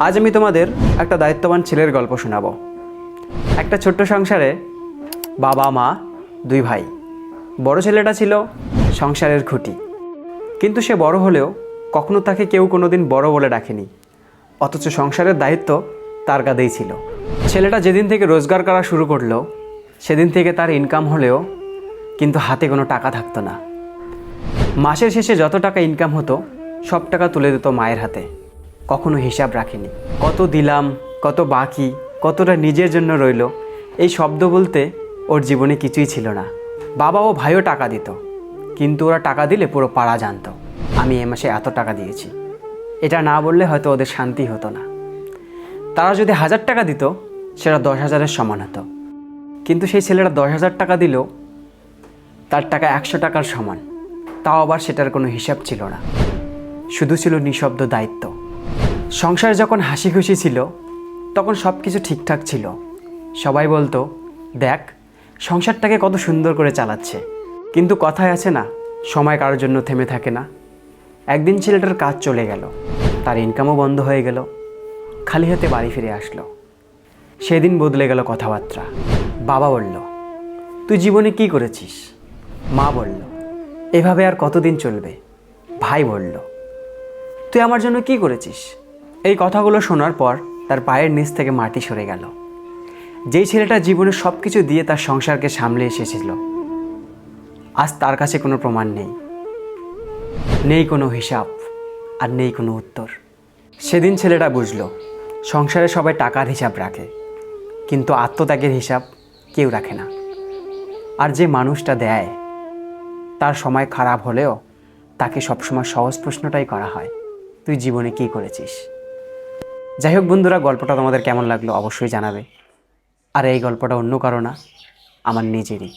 আজ আমি তোমাদের একটা দায়িত্ববান ছেলের গল্প শোনাবো। একটা ছোট্ট সংসারে বাবা, মা, দুই ভাই। বড় ছেলেটা ছিল সংসারের খুঁটি। কিন্তু সে বড় হলেও কখনো তাকে কেউ কোনোদিন বড় বলে ডাকেনি। অথচ সংসারের দায়িত্ব তার কাঁধেই ছিল। ছেলেটা যেদিন থেকে রোজগার করা শুরু করল, সেদিন থেকে তার ইনকাম হলেও কিন্তু হাতে কোনো টাকা থাকতো না। মাসের শেষে যত টাকা ইনকাম হতো, সব টাকা তুলে দিত মায়ের হাতে। কখনো হিসাব রাখেনি। কত দিলাম, কত বাকি, কতটা নিজের জন্য রইল, এই শব্দ বলতে ওর জীবনে কিছুই ছিল না। বাবা ও ভাইও টাকা দিত, কিন্তু ওরা টাকা দিলে পুরো পাড়া জানতো। আমি এ মাসে এত টাকা দিয়েছি। এটা না বললে হয়তো ওদের শান্তি হতো না। তারা যদি হাজার টাকা দিত, সেটা দশ হাজারের সমান হতো। কিন্তু সেই ছেলেটা দশ হাজার টাকা দিলেও তার টাকা একশো টাকার সমান। তাও আবার সেটার কোনো হিসাব ছিল না। শুধু ছিল নিঃশব্দ দায়িত্ব। সংসার যখন হাসি খুশি ছিল, তখন সব কিছু ঠিকঠাক ছিল। সবাই বলতো, দেখ, সংসারটাকে কত সুন্দর করে চালাচ্ছে। কিন্তু কথায় আছে না, সময় কারোর জন্য থেমে থাকে না। একদিন ছেলেটার কাজ চলে গেল, তার ইনকামও বন্ধ হয়ে গেল, খালি হাতে বাড়ি ফিরে আসলো। সেদিন বদলে গেল কথাবার্তা। বাবা বলল, তুই জীবনে কি করেছিস? মা বলল, এভাবে আর কতদিন চলবে? ভাই বলল, তুই আমার জন্য কি করেছিস? এই কথাগুলো শোনার পর তার পায়ের নিচ থেকে মাটি সরে গেল। যেই ছেলেটা জীবনে সব কিছু দিয়ে তার সংসারকে সামলে এসেছিল, আজ তার কাছে কোনো প্রমাণ নেই। নেই কোনো হিসাব আর নেই কোনো উত্তর। সেদিন ছেলেটা বুঝলো, সংসারে সবাই টাকার হিসাব রাখে, কিন্তু আত্মত্যাগের হিসাব কেউ রাখে না। আর যে মানুষটা দেয়, তার সময় খারাপ হলেও তাকে সবসময় সহজ প্রশ্নটাই করা হয়, তুই জীবনে কী করেছিস? যাই হোক বন্ধুরা, গল্পটা তোমাদের কেমন লাগল অবশ্যই জানাবে। আর এই গল্পটা অন্য কারও না, আমার নিজেরই।